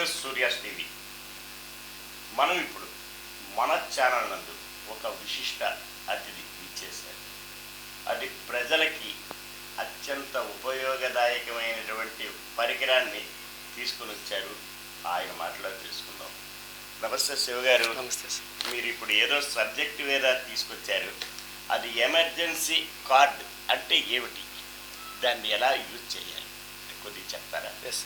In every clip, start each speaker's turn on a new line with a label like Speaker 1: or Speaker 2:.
Speaker 1: To Surya's TV. మనం ఇప్పుడు మన ఛానల్ నందు ఒక విశిష్ట అతిథి ఇచ్చేశారు అది ప్రజలకి అత్యంత ఉపయోగదాయకమైనటువంటి పరికరాన్ని తీసుకుని వచ్చారు. ఆయన మాటలో తెలుసుకుందాం. నమస్తే శివ గారు.
Speaker 2: నమస్తే
Speaker 1: మీరు ఇప్పుడు ఏదో సబ్జెక్ట్ మీద తీసుకొచ్చారు. అది ఎమర్జెన్సీ కార్డ్ అంటే ఏమిటి? దాన్ని ఎలా యూజ్ చేయాలి? కొద్దిగా చెప్తారా?
Speaker 2: ఎస్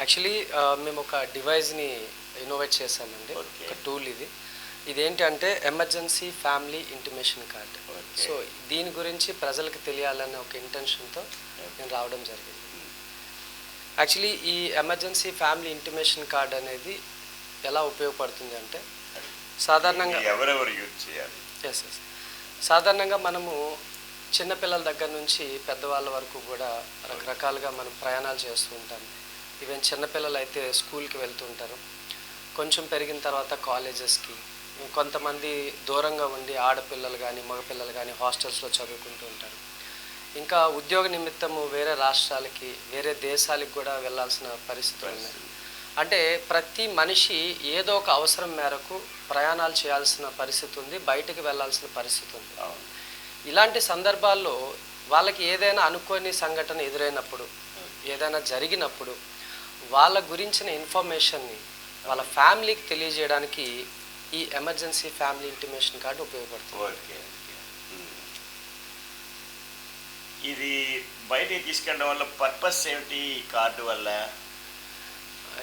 Speaker 2: యాక్చువల్లీ మేము ఒక డివైస్ని ఇన్నోవేట్ చేశామండి. ఒక టూల్ ఇది. ఇదేంటి అంటే emergency family intimation card. So దీని గురించి ప్రజలకు తెలియాలనే ఒక ఇంటెన్షన్తో నేను రావడం జరిగింది. యాక్చువల్లీ ఈ ఎమర్జెన్సీ ఫ్యామిలీ ఇంటిమేషన్ కార్డ్ అనేది ఎలా ఉపయోగపడుతుంది అంటే సాధారణంగా
Speaker 1: ఎవరెవరు యూజ్ చేయాలి?
Speaker 2: ఎస్ ఎస్ సాధారణంగా మనము చిన్నపిల్లల దగ్గర నుంచి పెద్దవాళ్ళ వరకు కూడా రకరకాలుగా మనం ప్రయాణాలు చేస్తూ ఉంటాం. ఈవెన్ చిన్నపిల్లలు అయితే స్కూల్కి వెళ్తూ ఉంటారు కొంచెం పెరిగిన తర్వాత కాలేజెస్కి. కొంతమంది దూరంగా ఉండి ఆడపిల్లలు కానీ మగపిల్లలు కానీ హాస్టల్స్లో చదువుకుంటూ ఉంటారు. ఇంకా ఉద్యోగ నిమిత్తము వేరే రాష్ట్రాలకి వేరే దేశాలకు కూడా వెళ్ళాల్సిన పరిస్థితులు ఉన్నాయి. అంటే ప్రతి మనిషి ఏదో ఒక అవసరం మేరకు ప్రయాణాలు చేయాల్సిన పరిస్థితి ఉంది బయటికి వెళ్ళాల్సిన పరిస్థితి ఉంది. ఇలాంటి సందర్భాల్లో వాళ్ళకి ఏదైనా అనుకోని సంఘటన ఎదురైనప్పుడు ఏదైనా జరిగినప్పుడు వాళ్ళ గురించిన ఇన్ఫర్మేషన్ని వాళ్ళ ఫ్యామిలీకి తెలియజేయడానికి ఈ ఎమర్జెన్సీ ఫ్యామిలీ ఇంటిమేషన్ కార్డు ఉపయోగపడుతుంది.
Speaker 1: ఓకే. ఇది బయటికి తీసుకెళ్ళడం వల్ల పర్పస్ ఏమిటి ఈ కార్డు వల్ల?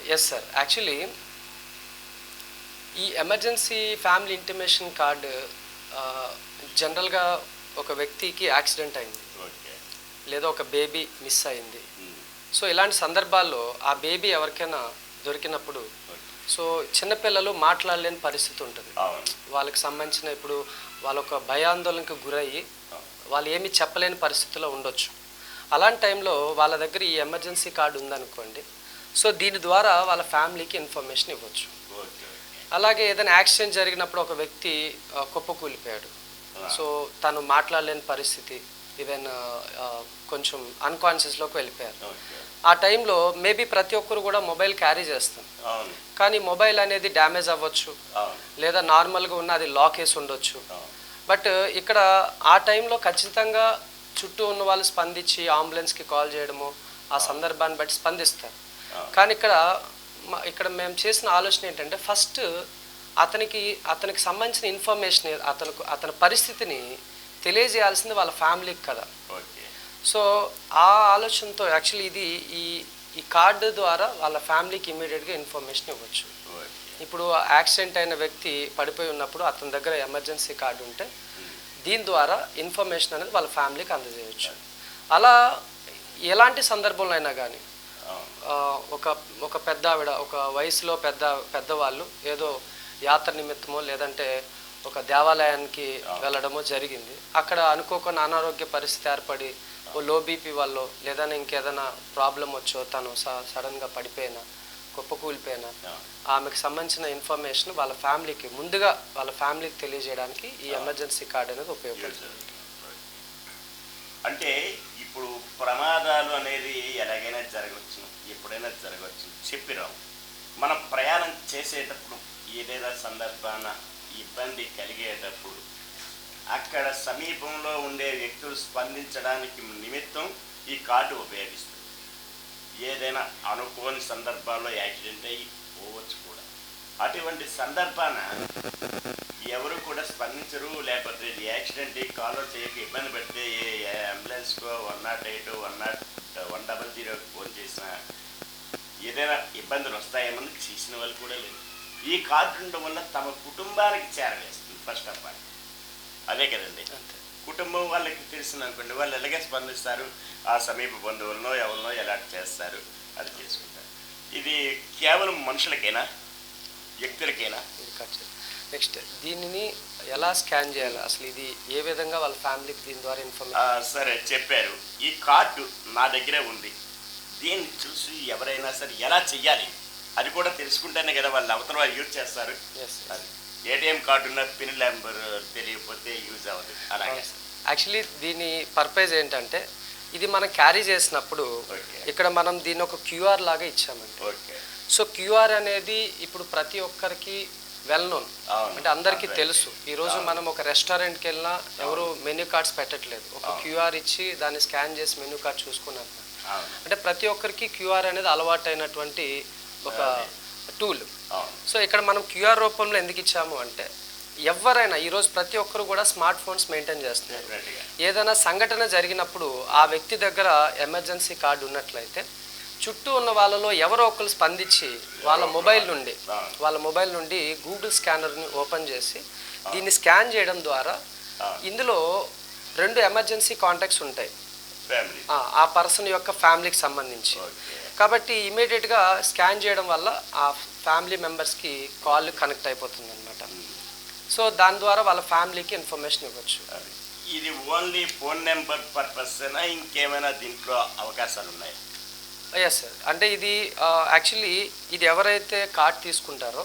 Speaker 2: ఎస్ సార్ యాక్చువల్లీ ఈ ఎమర్జెన్సీ ఫ్యామిలీ ఇంటిమేషన్ కార్డు జనరల్గా ఒక వ్యక్తికి యాక్సిడెంట్ అయింది.
Speaker 1: ఓకే.
Speaker 2: లేదా ఒక బేబీ మిస్ అయింది. సో ఇలాంటి సందర్భాల్లో ఆ బేబీ ఎవరికైనా దొరికినప్పుడు. సో చిన్నపిల్లలు మాట్లాడలేని పరిస్థితి ఉంటుంది. వాళ్ళకి సంబంధించిన ఇప్పుడు వాళ్ళ ఒక భయాందోళనకు గురయ్యి. వాళ్ళు ఏమీ చెప్పలేని పరిస్థితిలో ఉండొచ్చు. అలాంటి టైంలో వాళ్ళ దగ్గర ఈ ఎమర్జెన్సీ కార్డు ఉందనుకోండి సో దీని ద్వారా వాళ్ళ ఫ్యామిలీకి ఇన్ఫర్మేషన్ ఇవ్వచ్చు. అలాగే ఏదైనా యాక్సిడెంట్ జరిగినప్పుడు ఒక వ్యక్తి కుప్పకూలిపోయాడు. సో తను మాట్లాడలేని పరిస్థితి ఈవెన్ కొంచెం అన్కాన్షియస్లోకి వెళ్ళిపోయారు. ఆ టైంలో మేబీ ప్రతి ఒక్కరు కూడా మొబైల్ క్యారీ చేస్తాం కానీ మొబైల్ అనేది డ్యామేజ్ అవ్వచ్చు. లేదా నార్మల్గా ఉన్న అది లాక్ వేసి ఉండొచ్చు. బట్ ఇక్కడ ఆ టైంలో ఖచ్చితంగా చుట్టూ ఉన్న వాళ్ళు స్పందించి అంబులెన్స్కి కాల్ చేయడము ఆ సందర్భాన్ని బట్టి స్పందిస్తారు. కానీ ఇక్కడ ఇక్కడ మేము చేసిన ఆలోచన ఏంటంటే ఫస్ట్ అతనికి అతనికి సంబంధించిన ఇన్ఫర్మేషన్ అతనికి అతని పరిస్థితిని తెలియజేయాల్సింది వాళ్ళ ఫ్యామిలీకి కదా.
Speaker 1: ఓకే.
Speaker 2: సో ఆ ఆలోచనతో యాక్చువల్లీ ఇది ఈ ఈ కార్డు ద్వారా వాళ్ళ ఫ్యామిలీకి ఇమీడియట్గా ఇన్ఫర్మేషన్ ఇవ్వచ్చు. ఇప్పుడు యాక్సిడెంట్ అయిన వ్యక్తి పడిపోయి ఉన్నప్పుడు అతని దగ్గర ఎమర్జెన్సీ కార్డు ఉంటే దీని ద్వారా ఇన్ఫర్మేషన్ అనేది వాళ్ళ ఫ్యామిలీకి అందజేయవచ్చు అలా ఎలాంటి సందర్భంలో అయినా కానీ ఒక ఒక పెద్ద ఆవిడ ఒక వయసులో పెద్ద పెద్దవాళ్ళు ఏదో యాత్ర నిమిత్తమో లేదంటే ఒక దేవాలయానికి వెళ్ళడమో జరిగింది. అక్కడ అనుకోకుండా అనారోగ్య పరిస్థితి ఏర్పడి ఓ లో బీపీ వల్ల లేదా ఇంకేదైనా ప్రాబ్లం వచ్చో తను సడన్గా పడిపోయినా కుప్పకూలిపోయినా. ఆమెకు సంబంధించిన ఇన్ఫర్మేషన్ వాళ్ళ ఫ్యామిలీకి ముందుగా వాళ్ళ ఫ్యామిలీకి తెలియజేయడానికి ఈ ఎమర్జెన్సీ కార్డ్ అనేది ఉపయోగపడుతుంది.
Speaker 1: అంటే ఇప్పుడు ప్రమాదాలు అనేది ఎలాగైనా జరగవచ్చు ఎప్పుడైనా జరగవచ్చు చెప్పిరావు మనం ప్రయాణం చేసేటప్పుడు ఏదైనా సందర్భాన ఇబ్బంది కలిగేటప్పుడు. అక్కడ సమీపంలో ఉండే వ్యక్తులు స్పందించడానికి నిమిత్తం ఈ కార్డు ఉపయోగిస్తుంది. ఏదైనా అనుకోని సందర్భాల్లో యాక్సిడెంట్ అయ్యి పోవచ్చు కూడా. అటువంటి సందర్భాన ఎవరు కూడా స్పందించరు లేకపోతే యాక్సిడెంట్ అయ్యి కాలో చేయక ఇబ్బంది పెడితే ఏ అంబులెన్స్కో one nought eight one nought one double జీరోకి ఫోన్ చేసినా ఏదైనా ఇబ్బందులు వస్తాయేమని చేసిన వాళ్ళు కూడా లేదు ఈ కార్డు ఉండడం వల్ల తమ కుటుంబానికి చేరవేస్తుంది ఫస్ట్ ఆఫ్ ఆల్ అదే కదండి. కుటుంబం వాళ్ళకి తెలిసింది అనుకోండి వాళ్ళు ఎలాగే స్పందిస్తారు? ఆ సమీప బంధువులనో ఎవరినో ఎలా చేస్తారు? అది చేసుకుంటారు. ఇది కేవలం మనుషులకేనా? వ్యక్తులకేనా?
Speaker 2: నెక్స్ట్ దీనిని ఎలా స్కాన్ చేయాలి? అసలు ఇది ఏ విధంగా వాళ్ళ ఫ్యామిలీకి దీని ద్వారా ఇన్ఫర్మేషన్?
Speaker 1: సరే చెప్పారు. ఈ కార్డు నా దగ్గరే ఉంది. దీన్ని చూసి ఎవరైనా సరే ఎలా చెయ్యాలి? అది కూడా తెలుసుకుంటేనే కదా వాళ్ళు అవతల వాళ్ళు యూజ్ చేస్తారు. అది. ఏటీఎం కార్డు ఉన్న పిన్ నెంబర్ తెలియకపోతే యూజ్ అవ్వదు. అలాగే.
Speaker 2: యాక్చువల్లీ దీని పర్పస్ ఏంటంటే ఇది మనం క్యారీ చేసినప్పుడు ఇక్కడ మనం దీన్ని ఒక క్యూఆర్ లాగా ఇచ్చామండి. సో క్యూఆర్ అనేది ఇప్పుడు ప్రతి ఒక్కరికి వెల్ నోన్. అంటే అందరికీ. తెలుసు. ఈ రోజు మనం ఒక రెస్టారెంట్కి వెళ్ళినా ఎవరు మెనూ కార్డ్స్ పెట్టట్లేదు. ఒక క్యూఆర్ ఇచ్చి దాన్ని స్కాన్ చేసి మెనూ కార్డ్ చూసుకున్నారు అంటే ప్రతి ఒక్కరికి క్యూఆర్ అనేది అలవాటైనటువంటి ఒక టూల్ సో ఇక్కడ మనం క్యూఆర్ రూపంలో ఎందుకు ఇచ్చాము అంటే ఎవరైనా ఈరోజు ప్రతి ఒక్కరు కూడా స్మార్ట్ ఫోన్స్ మెయింటైన్ చేస్తున్నారు. ఏదైనా సంఘటన జరిగినప్పుడు ఆ వ్యక్తి దగ్గర ఎమర్జెన్సీ కార్డు ఉన్నట్లయితే చుట్టూ ఉన్న వాళ్ళలో ఎవరో ఒకరు స్పందించి వాళ్ళ మొబైల్ నుండి
Speaker 1: అవును.
Speaker 2: వాళ్ళ మొబైల్ నుండి గూగుల్ స్కానర్ని ఓపెన్ చేసి దీన్ని స్కాన్ చేయడం ద్వారా. ఇందులో రెండు ఎమర్జెన్సీ కాంటాక్ట్స్ ఉంటాయి. ఆ, పర్సన్ యొక్క ఫ్యామిలీకి సంబంధించి. కాబట్టి ఇమీడియట్గా స్కాన్ చేయడం వల్ల ఆ ఫ్యామిలీ మెంబర్స్కి కాల్ కనెక్ట్ అయిపోతుంది అనమాట సో దాని ద్వారా వాళ్ళ ఫ్యామిలీకి ఇన్ఫర్మేషన్ ఇవ్వచ్చు.
Speaker 1: ఇది ఓన్లీ ఫోన్ నెంబర్ పర్పస్ ఇంకేమైనా దీంట్లో అవకాశాలు ఉన్నాయి?
Speaker 2: ఎస్ సార్ అంటే ఇది యాక్చువల్లీ ఇది ఎవరైతే కార్డ్ తీసుకుంటారో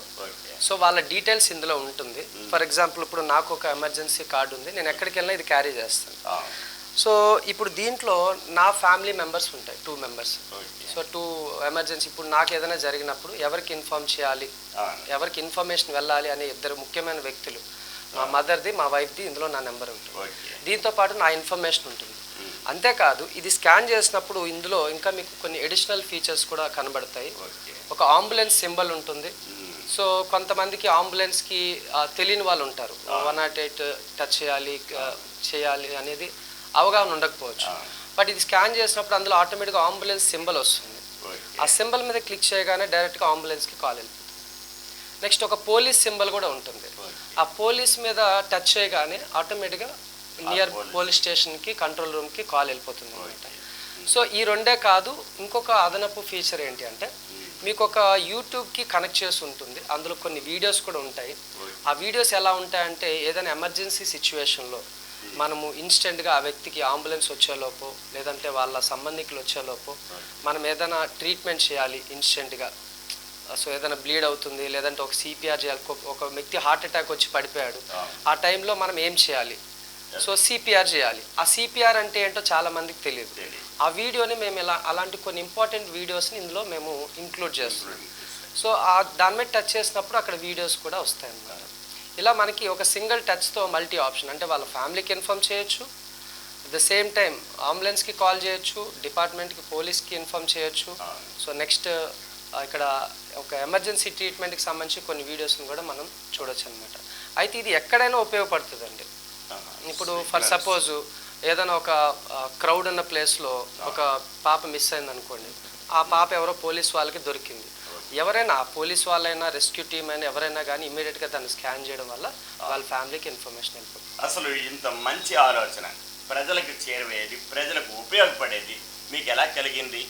Speaker 2: సో వాళ్ళ డీటెయిల్స్ ఇందులో ఉంటుంది. ఫర్ ఎగ్జాంపుల్ ఇప్పుడు నాకు ఒక ఎమర్జెన్సీ కార్డు ఉంది నేను ఎక్కడికి వెళ్ళినా ఇది క్యారీ చేస్తాను. సో ఇప్పుడు దీంట్లో నా ఫ్యామిలీ మెంబర్స్ ఉంటాయి two members so two emergency ఇప్పుడు నాకు ఏదైనా జరిగినప్పుడు ఎవరికి ఇన్ఫార్మ్ చేయాలి. ఎవరికి ఇన్ఫర్మేషన్ వెళ్ళాలి అనే ఇద్దరు ముఖ్యమైన వ్యక్తులు. మా మదర్ది మా వైఫ్ది ఇందులో నా నెంబర్ ఉంటుంది. దీంతో పాటు నా ఇన్ఫర్మేషన్ ఉంటుంది. అంతేకాదు ఇది స్కాన్ చేసినప్పుడు ఇందులో ఇంకా మీకు కొన్ని ఎడిషనల్ ఫీచర్స్ కూడా కనబడతాయి. ఒక అంబులెన్స్ సింబల్ ఉంటుంది. సో కొంతమందికి అంబులెన్స్కి ఆ, తెలియని వాళ్ళు ఉంటారు. వన్ నాట్ ఎయిట్ టచ్ చేయాలి ఆ, చేయాలి అనేది అవగాహన ఉండకపోవచ్చు. బట్ ఇది స్కాన్ చేసినప్పుడు అందులో ఆటోమేటిక్గా అంబులెన్స్ సింబల్ వస్తుంది. ఆ సింబల్ మీద క్లిక్ చేయగానే డైరెక్ట్గా అంబులెన్స్కి కాల్ వెళ్ళిపోతుంది నెక్స్ట్ ఒక పోలీస్ సింబల్ కూడా ఉంటుంది. ఆ పోలీస్ మీద టచ్ చేయగానే ఆటోమేటిక్గా నియర్ పోలీస్. స్టేషన్కి కంట్రోల్ రూమ్కి కాల్ వెళ్ళిపోతుంది అనమాట సో ఈ రెండే కాదు ఇంకొక అదనపు ఫీచర్ ఏంటి అంటే మీకు ఒక యూట్యూబ్కి కనెక్ట్ చేసి ఉంటుంది. అందులో కొన్ని వీడియోస్ కూడా ఉంటాయి. ఆ వీడియోస్ ఎలా ఉంటాయంటే ఏదైనా ఎమర్జెన్సీ సిచ్యువేషన్లో మనము ఇన్స్టెంట్గా ఆ వ్యక్తికి అంబులెన్స్ వచ్చేలోపు లేదంటే వాళ్ళ సంబంధికులు వచ్చేలోపు మనం ఏదైనా ట్రీట్మెంట్ చేయాలి ఇన్స్టెంట్గా. సో ఏదైనా బ్లీడ్ అవుతుంది లేదంటే ఒక సిపిఆర్ చేయాలి ఒక- వ్యక్తి హార్ట్ అటాక్ వచ్చి పడిపోయాడు. ఆ టైంలో మనం ఏం చేయాలి? సో సిపిఆర్ చేయాలి. ఆ సిపిఆర్ అంటే ఏంటో చాలా మందికి తెలియదు. ఆ వీడియోని మేము ఇలా అలాంటి కొన్ని ఇంపార్టెంట్ వీడియోస్ని ఇందులో మేము ఇంక్లూడ్ చేస్తున్నాం. సో ఆ దాని మీద టచ్ చేసినప్పుడు అక్కడ వీడియోస్ కూడా వస్తాయి అన్నమాట ఇలా మనకి ఒక సింగిల్ టచ్తో మల్టీ ఆప్షన్ అంటే వాళ్ళ ఫ్యామిలీకి ఇన్ఫామ్ చేయొచ్చు అట్ ద సేమ్ టైం అంబులెన్స్కి కాల్ చేయొచ్చు డిపార్ట్మెంట్కి పోలీస్కి ఇన్ఫామ్ చేయొచ్చు. సో నెక్స్ట్ ఇక్కడ ఒక ఎమర్జెన్సీ ట్రీట్మెంట్కి సంబంధించి కొన్ని వీడియోస్ని కూడా మనం చూడొచ్చు అనమాట అయితే ఇది ఎక్కడైనా ఉపయోగపడుతుందండి. ఇప్పుడు ఫర్ సపోజ్ ఏదైనా ఒక క్రౌడ్ ఉన్న ప్లేస్లో ఒక పాప మిస్ అయింది అనుకోండి ఆ పాప ఎవరో పోలీస్ వాళ్ళకి దొరికింది. ఎవరైనా పోలీస్ వాళ్ళైనా రెస్క్యూ టీమ్ అయినా ఎవరైనా కానీ ఇమీడియట్గా దాన్ని స్కాన్ చేయడం వల్ల వాళ్ళ ఫ్యామిలీకి ఇన్ఫర్మేషన్ వెళ్ళిపోతుంది
Speaker 1: అసలు ఇంత మంచి ఆలోచన. ప్రజలకు చేరువేది ప్రజలకు ఉపయోగపడేది మీకు ఎలా కలిగింది?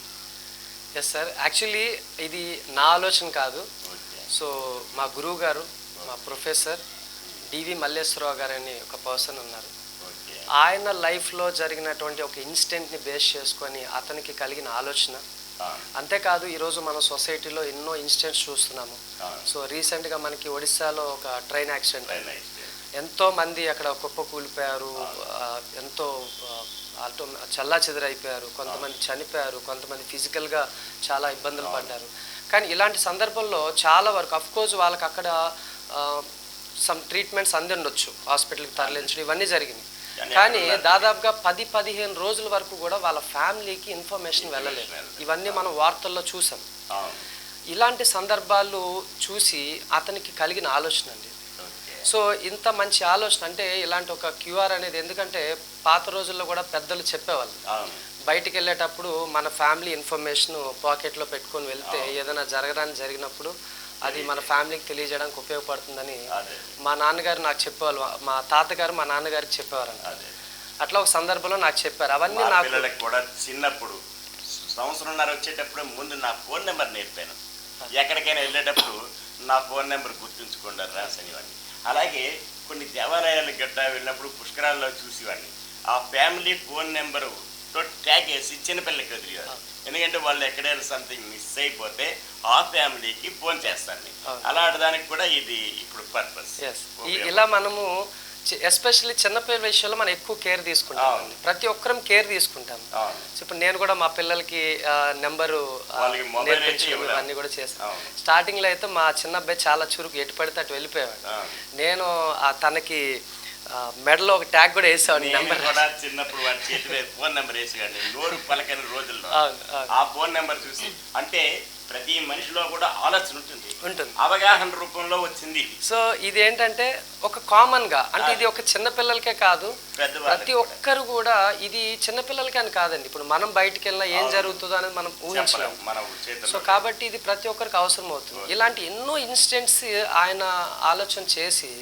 Speaker 2: ఎస్ సార్ యాక్చువల్లీ ఇది నా ఆలోచన కాదు. సో మా గురువు గారు మా ప్రొఫెసర్ డివి మల్లేశ్వరరావు గారు అని ఒక పర్సన్ ఉన్నారు. ఆయన లైఫ్లో జరిగినటువంటి ఒక ఇన్సిడెంట్ని బేస్ చేసుకొని అతనికి కలిగిన ఆలోచన. అంతేకాదు ఈరోజు మన సొసైటీలో ఎన్నో ఇన్సిడెంట్స్ చూస్తున్నాము. సో రీసెంట్గా మనకి ఒడిశాలో ఒక ట్రైన్ యాక్సిడెంట్. ఎంతో మంది అక్కడ కుప్ప కూలిపోయారు ఎంతో ఆటో చల్లా చెదరైపోయారు కొంతమంది చనిపోయారు కొంతమంది ఫిజికల్గా చాలా ఇబ్బందులు పడ్డారు. కానీ ఇలాంటి సందర్భంలో చాలా వరకు అఫ్ కోర్స్ వాళ్ళకి అక్కడ సమ్ ట్రీట్మెంట్స్ అంది ఉండొచ్చు హాస్పిటల్కి తరలించడం ఇవన్నీ జరిగినాయి
Speaker 1: కానీ
Speaker 2: దాదాపుగా పది పదిహేను రోజుల వరకు కూడా వాళ్ళ ఫ్యామిలీకి ఇన్ఫర్మేషన్ వెళ్ళలేదు. ఇవన్నీ మనం వార్తల్లో చూసాం. ఇలాంటి సందర్భాలు చూసి అతనికి కలిగిన ఆలోచన అండి. సో ఇంత మంచి ఆలోచన అంటే ఇలాంటి ఒక క్యూఆర్ అనేది ఎందుకంటే పాత రోజుల్లో కూడా పెద్దలు చెప్పేవాళ్ళు. బయటికి వెళ్ళేటప్పుడు మన ఫ్యామిలీ ఇన్ఫర్మేషన్ పాకెట్లో పెట్టుకొని వెళ్తే ఏదైనా జరగడానికి జరిగినప్పుడు అది మన ఫ్యామిలీకి తెలియజేయడానికి ఉపయోగపడుతుందని మా నాన్నగారు నాకు చెప్పేవాళ్ళు. మా తాతగారు మా నాన్నగారికి చెప్పేవారంట.
Speaker 1: అదే.
Speaker 2: అట్లా ఒక సందర్భంలో నాకు చెప్పారు. అవన్నీ నాకు
Speaker 1: పిల్లలకు కూడా చిన్నప్పుడు సంవత్సరంన్నర వచ్చేటప్పుడు ముందు నా ఫోన్ నెంబర్ నేర్పాను. ఎక్కడికైనా వెళ్ళేటప్పుడు నా ఫోన్ నెంబర్ గుర్తుంచుకోండి రాసనివాడిని అలాగే కొన్ని దేవాలయాలకు గట్టా వెళ్ళినప్పుడు పుష్కరాల్లో చూసేవాడిని. ఆ ఫ్యామిలీ ఫోన్ నెంబరు ట్యాగ్ వేసి చిన్నపిల్లలకి వదిలేవారు ఎందుకంటే వాళ్ళు ఎక్కడైనా సంథింగ్ మిస్ అయిపోతే ఆ ఫ్యామిలీకి ఫోన్ చేస్తాను. అలాంటి దానికి కూడా ఇది ఇప్పుడు పర్పస్
Speaker 2: ఇలా మనము ఎస్పెషల్లీ చిన్నపిల్లల విషయంలో మనం ఎక్కువ కేర్ తీసుకుంటాం. ప్రతి ఒక్కరం కేర్ తీసుకుంటాం. ఇప్పుడు నేను కూడా మా పిల్లలకి నెంబరు నేర్పించడం
Speaker 1: ఇవ్వలేం.
Speaker 2: ఇవన్నీ కూడా చేశాను
Speaker 1: అవును.
Speaker 2: స్టార్టింగ్లో అయితే మా చిన్న అబ్బాయి చాలా చురుకు ఎటు పడితే అటు వెళ్ళిపోయాడు. నేను ఆ తనకి మెడలో ఒక ట్యాగ్ కూడా
Speaker 1: నేను
Speaker 2: నెంబర్
Speaker 1: కూడా చిన్నప్పుడు వాడి చేతి మీద ఫోన్ నెంబర్ వేసేవాడిని నోరు పలకని రోజుల్లో. ఆ ఫోన్ నెంబర్ చూసి అంటే ప్రతి మనిషిలో కూడా ఆలోచన ఉంటుంది.
Speaker 2: ఉంటుంది.
Speaker 1: అవగాహన రూపంలో వచ్చింది.
Speaker 2: సో ఇది ఏంటంటే ఒక కామన్గా అంటే ఇది ఒక చిన్న పిల్లలకే కాదు. ప్రతి ఒక్కరు కూడా ఇది చిన్న పిల్లలకి అని కాదండి. ఇప్పుడు మనం బయటికి వెళ్ళినా ఏం జరుగుతుందో అనేది మనం ఊహించలేం.
Speaker 1: చెప్పలేం మన
Speaker 2: సో
Speaker 1: చేతిలో
Speaker 2: కాబట్టి ఇది ప్రతి ఒక్కరికి అవసరం అవుతుంది ఇలాంటి ఎన్నో ఇన్సిడెంట్స్ ఆయన ఆలోచన చేసి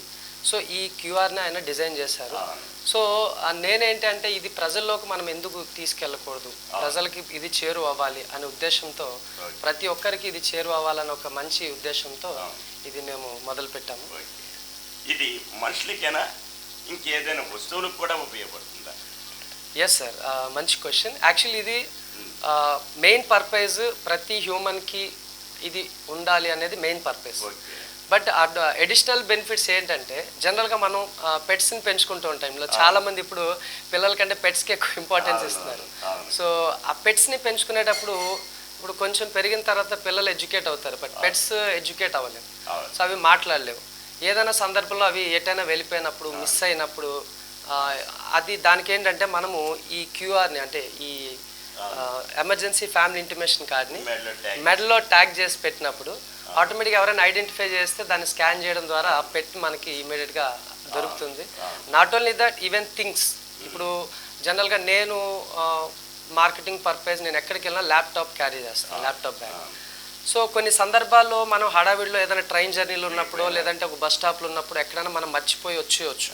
Speaker 2: సో ఈ క్యూఆర్ని ఆయన డిజైన్ చేశారు. సో నేనేంటంటే ఇది ప్రజల్లోకి మనం ఎందుకు తీసుకెళ్ళకూడదు? ప్రజలకి ఇది చేరువ అవ్వాలి అనే ఉద్దేశంతో. ప్రతి ఒక్కరికి ఇది చేరువ అవ్వాలని ఒక మంచి ఉద్దేశంతో. ఇది మేము మొదలు పెట్టాము.
Speaker 1: ఇది మనుషులకైనా ఇంకేదైనా వస్తువులకు కూడా ఉపయోగపడుతుందా?
Speaker 2: ఎస్ సార్ మంచి క్వశ్చన్ యాక్చువల్లీ ఇది మెయిన్ పర్పస్ ప్రతి హ్యూమన్కి ఇది ఉండాలి అనేది main purpose but additional benefits ఏంటంటే జనరల్గా మనం పెట్స్ని పెంచుకుంటూ ఉంటాం. ఇందులో చాలా మంది ఇప్పుడు పిల్లల కంటే పెట్స్కి ఎక్కువ ఇంపార్టెన్స్ ఇస్తున్నారు. సో ఆ పెట్స్ని పెంచుకునేటప్పుడు ఇప్పుడు కొంచెం పెరిగిన తర్వాత పిల్లలు ఎడ్యుకేట్ అవుతారు. బట్ పెట్స్ ఎడ్యుకేట్ అవ్వలేవు
Speaker 1: అవును.
Speaker 2: సో అవి మాట్లాడలేవు. ఏదైనా సందర్భంలో అవి ఎటైనా వెళ్ళిపోయినప్పుడు మిస్ అయినప్పుడు అది దానికి ఏంటంటే మనము ఈ క్యూఆర్ని అంటే ఈ ఎమర్జెన్సీ ఫ్యామిలీ ఇంటిమేషన్ కార్డ్ని
Speaker 1: మెడలో ట్యాగ్
Speaker 2: చేసి పెట్టినప్పుడు ఆటోమేటిక్గా ఎవరైనా ఐడెంటిఫై చేస్తే దాన్ని స్కాన్ చేయడం ద్వారా పెట్ మనకి ఇమీడియట్గా దొరుకుతుంది. Not only that even things ఇప్పుడు జనరల్గా నేను మార్కెటింగ్ పర్పస్ నేను ఎక్కడికి వెళ్ళినా ల్యాప్టాప్ క్యారీ చేస్తాను ల్యాప్టాప్ బ్యాగ్. సో కొన్ని సందర్భాల్లో మనం హడావిడిలో ఏదైనా ట్రైన్ జర్నీలు ఉన్నప్పుడు లేదంటే ఒక బస్ స్టాప్లో ఉన్నప్పుడు ఎక్కడైనా మనం మర్చిపోయి వచ్చేయచ్చు.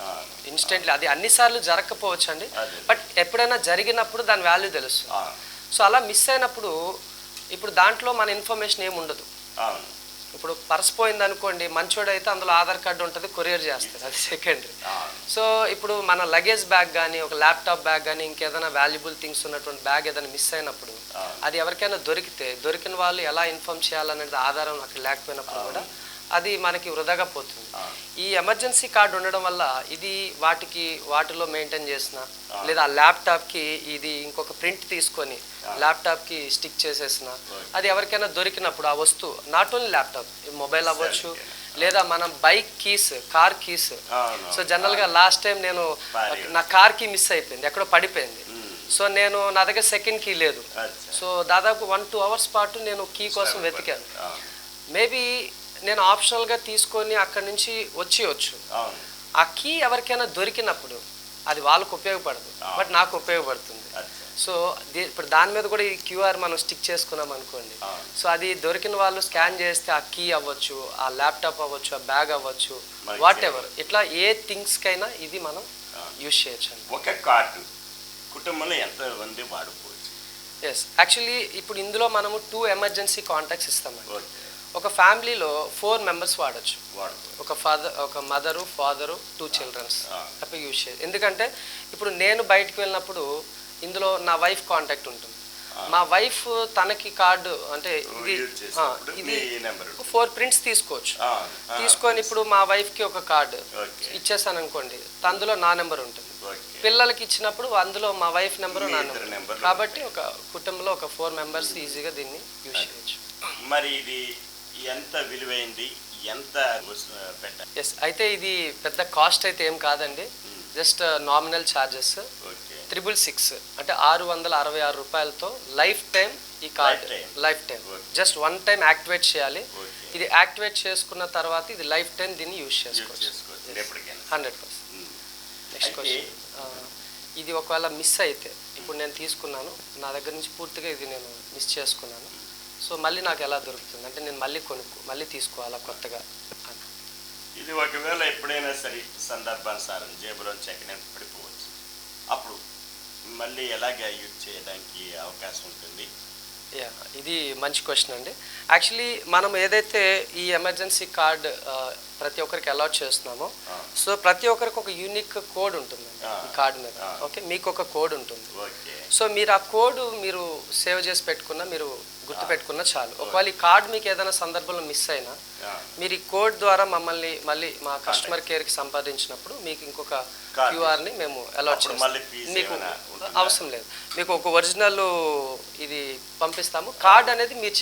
Speaker 2: ఇన్స్టెంట్లీ అది అన్నిసార్లు జరగకపోవచ్చు అండి. బట్ ఎప్పుడైనా జరిగినప్పుడు దాని వాల్యూ
Speaker 1: అవును
Speaker 2: సో అలా మిస్ అయినప్పుడు ఇప్పుడు దాంట్లో మన ఇన్ఫర్మేషన్ ఏమి ఉండదు ఇప్పుడు పర్స్ పోయింది అనుకోండి మంచోడైతే అందులో ఆధార్ కార్డు ఉంటుంది కొరియర్ చేస్తారు అది సెకండరీ సో ఇప్పుడు మన లగేజ్ బ్యాగ్ కానీ ఒక ల్యాప్టాప్ బ్యాగ్ కానీ ఇంకేదైనా వాల్యుబుల్ థింగ్స్ ఉన్నటువంటి బ్యాగ్ ఏదైనా మిస్ అయినప్పుడు. అది ఎవరికైనా దొరికితే దొరికిన వాళ్ళు ఎలా ఇన్ఫార్మ్ చేయాలనేది ఆధారం అక్కడ లేకపోయినప్పుడు కూడా అది మనకి వృధాగా పోతుంది. ఈ ఎమర్జెన్సీ కార్డు ఉండడం వల్ల ఇది వాటికి వాటిలో మెయింటైన్ చేసిన లేదా ఆ ల్యాప్టాప్కి ఇది ఇంకొక ప్రింట్ తీసుకొని ల్యాప్టాప్కి స్టిక్ చేసేసిన. అది ఎవరికైనా దొరికినప్పుడు ఆ వస్తువు నాట్ ఓన్లీ ల్యాప్టాప్ మొబైల్ అవ్వచ్చు లేదా మనం bike keys car keys. So జనరల్గా లాస్ట్ టైం నేను. నా కార్ కీ మిస్ అయిపోయింది ఎక్కడో పడిపోయింది.
Speaker 1: ఉమ్.
Speaker 2: సో నేను నా దగ్గర సెకండ్ కీ లేదు. సో దాదాపు వన్ టూ అవర్స్ పాటు నేను కీ కోసం వెతికాను. మేబీ నేను ఆప్షనల్గా తీసుకొని అక్కడి నుంచి వచ్చేయచ్చు. ఆ కీ ఎవరికైనా దొరికినప్పుడు అది వాళ్ళకు ఉపయోగపడదు. బట్ నాకు ఉపయోగపడుతుంది. సో దీ- ఇప్పుడు దాని మీద కూడా ఈ క్యూఆర్ మనం స్టిక్ చేసుకున్నాం అనుకోండి. సో అది దొరికిన వాళ్ళు స్కాన్ చేస్తే ఆ కీ అవ్వచ్చు ఆ ల్యాప్టాప్ అవ్వచ్చు ఆ బ్యాగ్ అవ్వచ్చు వాట్ ఎవర్ ఇట్లా ఏ థింగ్స్కైనా ఇది మనం యూజ్ చేయొచ్చు
Speaker 1: ఒక కార్డు కుటుంబంలో ఎంత మంది వాడుకోవచ్చు.
Speaker 2: ఎస్ యాక్చువల్లీ ఇప్పుడు ఇందులో మనము టూ ఎమర్జెన్సీ కాంటాక్ట్స్ ఇస్తామండి. ఒక ఫ్యామిలీలో ఫోర్ మెంబర్స్ వాడచ్చు. ఒక ఫాదర్ ఒక మదరు ఫాదరు టూ చిల్డ్రన్స్. తప్ప యూజ్ చేయదు. ఎందుకంటే ఇప్పుడు నేను బయటికి వెళ్ళినప్పుడు ఇందులో నా వైఫ్ కాంటాక్ట్ ఉంటుంది. మా వైఫ్ తనకి కార్డు అంటే ఇది ఇది ఫోర్ ప్రింట్స్ తీసుకోవచ్చు. తీసుకొని ఇప్పుడు మా వైఫ్కి ఒక కార్డు ఇచ్చేసాను అనుకోండి అందులో నా నెంబర్ ఉంటుంది. పిల్లలకి ఇచ్చినప్పుడు అందులో మా వైఫ్ నెంబర్ నా నెంబర్. కాబట్టి ఒక కుటుంబంలో ఒక ఫోర్ మెంబర్స్ ఈజీగా దీన్ని యూజ్ చేయొచ్చు.
Speaker 1: మరి ఇది ఎంత విలువైంది ఎంత పెట్టాలి
Speaker 2: ఎస్ అయితే ఇది పెద్ద కాస్ట్ అయితే ఏం కాదండి. Just nominal charges triple six అంటే ఆరు వందల అరవై ఆరు రూపాయలతో లైఫ్ టైం ఈ card. Lifetime. Just one time activate చేయాలి. ఇది యాక్టివేట్ చేసుకున్న తర్వాత ఇది లైఫ్ టైం దీన్ని యూజ్ చేసుకోవచ్చు. Hundred percent. నెక్స్ట్ క్వశ్చన్ ఇది ఒకవేళ మిస్ అయితే ఇప్పుడు నేను తీసుకున్నాను. నా దగ్గర నుంచి పూర్తిగా ఇది నేను మిస్ చేసుకున్నాను. సో మళ్ళీ నాకు ఎలా దొరుకుతుంది? అంటే నేను మళ్ళీ కొనుక్కో మళ్ళీ తీసుకోవాలా కొత్తగా?
Speaker 1: ఇది ఒకవేళ ఎప్పుడైనా సరే సందర్భానుసారం జేబులో చెక్కిన పడిపోవచ్చు. అప్పుడు మళ్ళీ ఎలాగ యూజ్ చేయడానికి అవకాశం ఉంటుంది?
Speaker 2: యా ఇది మంచి క్వశ్చన్ అండి. యాక్చువల్లీ మనం ఏదైతే ఈ ఎమర్జెన్సీ కార్డ్ ప్రతి ఒక్కరికి అలాట్ చేస్తున్నామో సో ప్రతి ఒక్కరికి ఒక యూనిక్ కోడ్ ఉంటుందండి
Speaker 1: ఆ.
Speaker 2: ఈ కార్డ్ మీద. ఓకే మీకు ఒక కోడ్ ఉంటుంది. సో మీరు ఆ కోడ్ మీరు సేవ్ చేసి పెట్టుకున్నా మీరు గుర్తు పెట్టుకున్నా చాలు. ఒకవేళ ఈ కార్డ్ మీకు ఏదైనా సందర్భంలో మిస్ అయినా మీరు ఈ కోడ్ ద్వారా మమ్మల్ని మళ్ళీ మా కస్టమర్ కేర్కి సంపాదించినప్పుడు మీకు ఇంకొక. క్యూఆర్ని మేము అలాట్ చేస్తాం. మీకు? అవసరం లేదు. మీకు ఒక ఒరిజినల్ ఇది పంపిస్తాము. కార్డ్ అనేది మీరు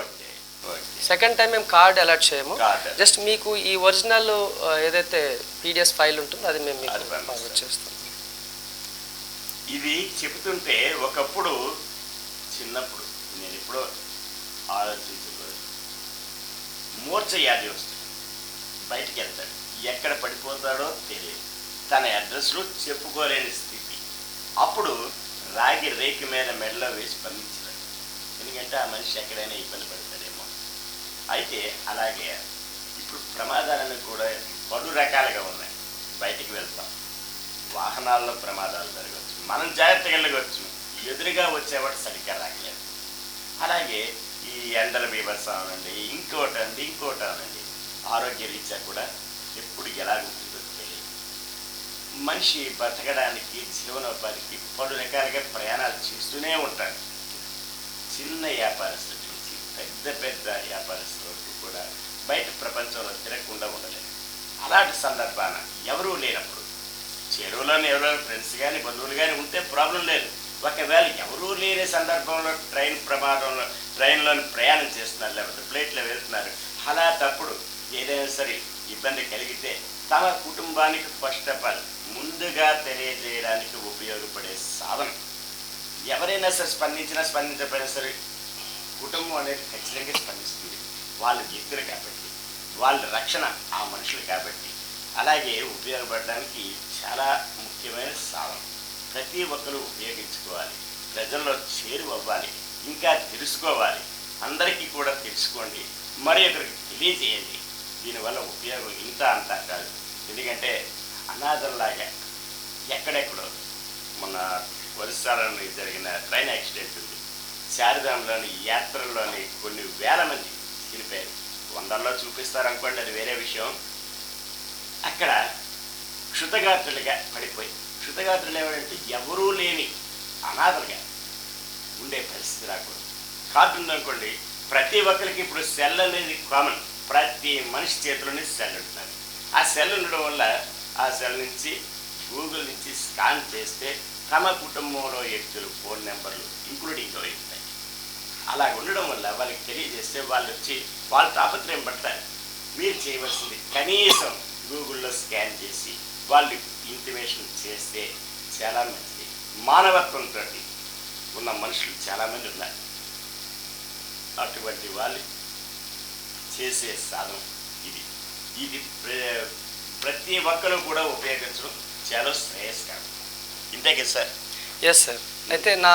Speaker 1: ఓకే
Speaker 2: సెకండ్ టైం మేము కార్డ్ అలాట్ చేయము. జస్ట్ మీకు ఈ ఒరిజినల్ ఏదైతే పీడిఎస్ ఫైల్ ఉంటుందో అది మేము మీకు. ఫార్వర్డ్ చేస్తాం.
Speaker 1: ఇది చెబుతుంటే ఒకప్పుడు చిన్నప్పుడు నేను ఎప్పుడో ఆలోచించిన రోజు మూర్ఛ వ్యాధి వస్తుంది. బయటికి వెళ్తాడు. ఎక్కడ పడిపోతాడో తెలియదు. తన అడ్రస్లో చెప్పుకోలేని స్థితి. అప్పుడు రాగి రేకి మీద మెడలో వేసి పంపించాడు ఎందుకంటే ఆ మనిషి ఎక్కడైనా ఇబ్బంది పడతాడేమో. అయితే అలాగే ఇప్పుడు ప్రమాదాలను కూడా పలు రకాలుగా ఉన్నాయి. బయటికి వెళ్తాం. వాహనాల్లో ప్రమాదాలు జరగవచ్చు. మనం జాగ్రత్తగా వెళ్ళవచ్చు ఎదురుగా వచ్చేవాడు సరిగ్గా రాగలేదు అలాగే ఈ ఎండల బీభత్సం అనండి ఇంకోటి అండి ఇంకోటి అనండి ఆరోగ్య రీత్యా కూడా ఎప్పుడు ఎలా ఉంటుందో తెలియదు. మనిషి బతకడానికి జీవనోపాధికి పలు రకాలుగా ప్రయాణాలు చేస్తూనే ఉంటాడు. చిన్న వ్యాపారస్తుల నుంచి పెద్ద పెద్ద వ్యాపారస్తుల వరకు కూడా బయట ప్రపంచంలో తిరగకుండా ఉండలేదు అలాంటి సందర్భాన ఎవరూ లేనప్పుడు చెరువులోనే ఎవరైనా ఫ్రెండ్స్ కానీ బంధువులు కానీ ఉంటే ప్రాబ్లం లేదు. ఒకవేళ ఎవరూ లేని సందర్భంలో ట్రైన్ ప్రమాదంలో ట్రైన్లోని ప్రయాణం చేస్తున్నారు లేకపోతే ఫ్లైట్లో వెళ్తున్నారు అలా తప్పుడు ఏదైనా సరే ఇబ్బంది కలిగితే తమ కుటుంబానికి ఫస్ట్ ఆఫ్ ఆల్ ముందుగా తెలియజేయడానికి ఉపయోగపడే సాధనం. ఎవరైనా సరే స్పందించినా స్పందించకపోయినా సరే కుటుంబం అనేది ఖచ్చితంగా స్పందిస్తుంది. వాళ్ళ వ్యక్తులు కాబట్టి వాళ్ళ రక్షణ ఆ మనుషులు కాబట్టి. అలాగే ఉపయోగపడడానికి చాలా ముఖ్యమైన సాధనం. ప్రతి ఒక్కరూ ఉపయోగించుకోవాలి. ప్రజల్లో చేరువవ్వాలి. ఇంకా తెలుసుకోవాలి. అందరికీ కూడా తెలుసుకోండి. మరి ఒకరికి తెలియజేయండి. దీనివల్ల ఉపయోగం ఇంత అంతా కాదు. ఎందుకంటే అనాథల్లాగా ఎక్కడెక్కడో మొన్న ఒరిస్సాలోని జరిగిన ట్రైన్ యాక్సిడెంట్ ఉంది. శారదాంలోని యాత్రల్లోని కొన్ని వేల మంది చనిపోయారు. వందల్లో చూపిస్తారు అనుకోండి అది వేరే విషయం. అక్కడ క్షుతగాత్రులుగా పడిపోయి క్షుతగాత్రులు ఏమంటే ఎవరూ లేని అనాథలుగా ఉండే పరిస్థితి రాకూడదు. కార్డు ఉందనుకోండి ప్రతి ఒక్కరికి ఇప్పుడు సెల్ అనేది కామన్ ప్రతి మనిషి చేతిలోనే సెల్ ఉంటున్నది ఆ సెల్ ఉండడం వల్ల ఆ సెల్ నుంచి గూగుల్ నుంచి స్కాన్ చేస్తే తమ కుటుంబంలో వ్యక్తులు ఫోన్ నెంబర్లు ఇంక్లూడింగ్ అవుతాయి అలా ఉండడం వల్ల వాళ్ళకి తెలియజేస్తే వాళ్ళు వచ్చి వాళ్ళు తాపత్రయం పడతారు. మీరు చేయవలసింది కనీసం గూగుల్లో స్కాన్ చేసి వాళ్ళు ఇంటిమేషన్ చేస్తే చాలా మంచిది. మానవత్వంతో ఉన్న మనుషులు చాలామంది ఉన్నారు. అటువంటి వాళ్ళు చేసే సాధనం ఇది. ఇది ప్ర- ప్రతి ఒక్కరూ కూడా ఉపయోగించడం చాలా శ్రేయస్కరం. ఇంతే కదా సార్?
Speaker 2: ఎస్ సార్ అయితే నా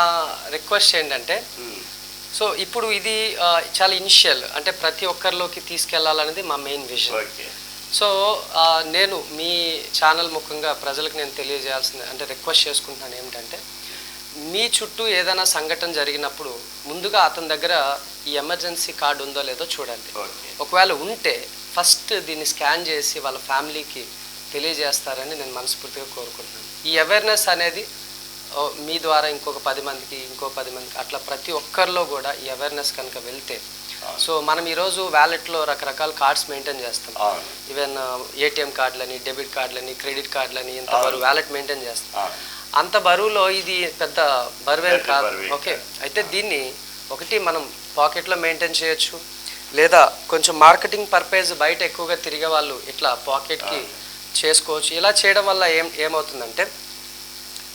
Speaker 2: రిక్వెస్ట్ ఏంటంటే
Speaker 1: ఉమ్.
Speaker 2: సో ఇప్పుడు ఇది చాలా ఇనిషియల్ అంటే ప్రతి ఒక్కరిలోకి తీసుకెళ్ళాలనేది మా మెయిన్ విజన్
Speaker 1: ఓకే
Speaker 2: సో నేను మీ ఛానల్ ముఖంగా ప్రజలకు నేను తెలియజేయాల్సింది అంటే రిక్వెస్ట్ చేసుకుంటున్నాను ఏమిటంటే మీ చుట్టూ ఏదైనా సంఘటన జరిగినప్పుడు ముందుగా అతని దగ్గర ఈ ఎమర్జెన్సీ కార్డు ఉందో లేదో చూడండి.
Speaker 1: ఓకే.
Speaker 2: ఒకవేళ ఉంటే ఫస్ట్ దీన్ని స్కాన్ చేసి వాళ్ళ ఫ్యామిలీకి తెలియజేస్తారని నేను మనస్ఫూర్తిగా కోరుకుంటున్నాను. ఈ అవేర్నెస్ అనేది మీ ద్వారా ఇంకొక పది మందికి ఇంకో పది మందికి అట్లా ప్రతి ఒక్కరిలో కూడా ఈ అవేర్నెస్ కనుక వెళ్తే సో మనం ఈరోజు వ్యాలెట్లో రకరకాల కార్డ్స్ మెయింటైన్ చేస్తాం. ఈవెన్ ఏటీఎం కార్డులని డెబిట్ కార్డులని క్రెడిట్ కార్డులని ఇంత. బరువు వ్యాలెట్ మెయింటైన్ చేస్తాం. అంత బరువులో ఇది పెద్ద బరువేం కాదు. ఓకే. అయితే దీన్ని ఒకటి మనం పాకెట్లో మెయింటైన్ చేయొచ్చు. లేదా కొంచెం మార్కెటింగ్ పర్పస్ బయట ఎక్కువగా తిరిగే వాళ్ళు ఇట్లా పాకెట్కి. చేసుకోవచ్చు. ఇలా చేయడం వల్ల ఏం ఏమవుతుందంటే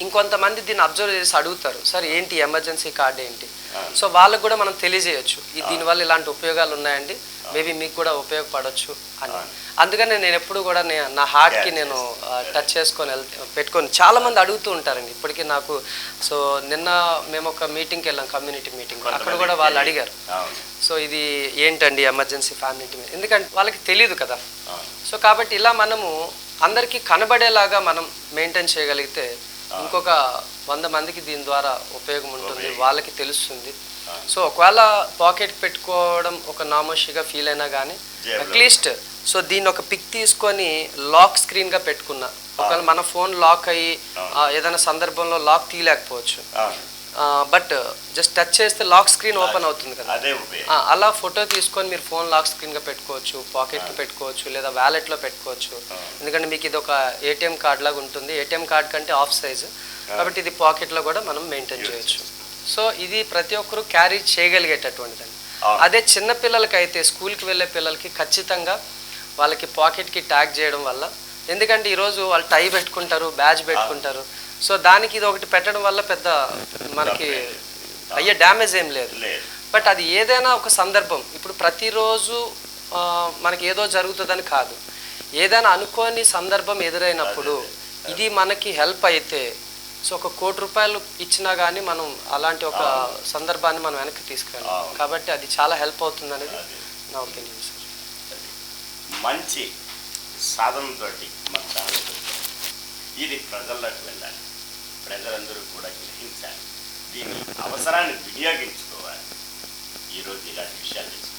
Speaker 2: ఇంకొంతమంది దీన్ని అబ్జర్వ్ చేసి అడుగుతారు. సార్ ఏంటి ఎమర్జెన్సీ కార్డ్ ఏంటి. సో వాళ్ళకు కూడా మనం తెలియజేయచ్చు. ఈ దీనివల్ల ఇలాంటి ఉపయోగాలు ఉన్నాయండి మేబీ మీకు కూడా ఉపయోగపడవచ్చు అని.
Speaker 1: అవును.
Speaker 2: అందుకని నేను ఎప్పుడు కూడా నే- నా హార్ట్కి నేను. టచ్ చేసుకొని వెళ్తే పెట్టుకొని చాలా మంది అడుగుతూ ఉంటారండి. ఇప్పటికీ నాకు సో నిన్న మేము ఒక మీటింగ్కి వెళ్ళాం కమ్యూనిటీ మీటింగ్ అక్కడ కూడా వాళ్ళు. అడిగారు. సో ఇది ఏంటండి ఎమర్జెన్సీ ఫ్యామిలీ ఎందుకంటే వాళ్ళకి తెలియదు కదా. సో కాబట్టి ఇలా మనము అందరికీ కనబడేలాగా మనం మెయింటైన్ చేయగలిగితే ఇంకొక వంద మందికి దీని ద్వారా ఉపయోగం ఉంటుంది. వాళ్ళకి తెలుస్తుంది. సో ఒకవేళ పాకెట్ పెట్టుకోవడం ఒక నామోషిగా ఫీల్ అయినా కానీ. అట్లీస్ట్ సో దీన్ని ఒక పిక్ తీసుకొని లాక్ స్క్రీన్గా పెట్టుకున్నా. ఒకవేళ మన ఫోన్ లాక్ అయ్యి ఏదైనా సందర్భంలో లాక్ తీయలేకపోవచ్చు. బట్ జస్ట్ టచ్ చేస్తే లాక్ స్క్రీన్ ఓపెన్ అవుతుంది కదా. అలా ఫోటో తీసుకొని మీరు ఫోన్ లాక్ స్క్రీన్గా పెట్టుకోవచ్చు పాకెట్కి పెట్టుకోవచ్చు లేదా వ్యాలెట్లో పెట్టుకోవచ్చు. ఎందుకంటే మీకు ఇది ఒక ఏటీఎం కార్డ్ లాగా ఉంటుంది. ఏటీఎం కార్డ్ కంటే ఆఫ్ సైజ్ కాబట్టి ఇది పాకెట్లో కూడా మనం మెయింటైన్ చేయొచ్చు. సో ఇది ప్రతి ఒక్కరూ క్యారీ చేయగలిగేటటువంటిదండి. అదే చిన్న పిల్లలకి అయితే స్కూల్కి వెళ్ళే పిల్లలకి ఖచ్చితంగా వాళ్ళకి పాకెట్కి ట్యాగ్ చేయడం వల్ల ఎందుకంటే ఈరోజు వాళ్ళు టై పెట్టుకుంటారు బ్యాజ్ పెట్టుకుంటారు. సో దానికి ఇది ఒకటి పెట్టడం వల్ల పెద్ద మనకి అయ్యే డ్యామేజ్ ఏం లేదు. బట్ అది ఏదైనా ఒక సందర్భం. ఇప్పుడు ప్రతిరోజు మనకి ఏదో జరుగుతుందని కాదు. ఏదైనా అనుకోని సందర్భం ఎదురైనప్పుడు ఇది మనకి హెల్ప్ అయితే సో ఒక కోటి రూపాయలు ఇచ్చినా కానీ మనం అలాంటి ఒక సందర్భాన్ని మనం వెనక్కి తీసుకెళ్ళాలి.
Speaker 1: అవును.
Speaker 2: కాబట్టి అది చాలా హెల్ప్ అవుతుంది అనేది. నా ఒపీనియన్ సార్.
Speaker 1: మంచి సాధనతోటి మన. ఇది ప్రజల్లోకి వెళ్ళాలి. ప్రజలందరూ కూడా గ్రహించాలి. దీని అవసరాన్ని వినియోగించుకోవాలి. ఈరోజు ఇలాంటి విషయాలు తెలుసు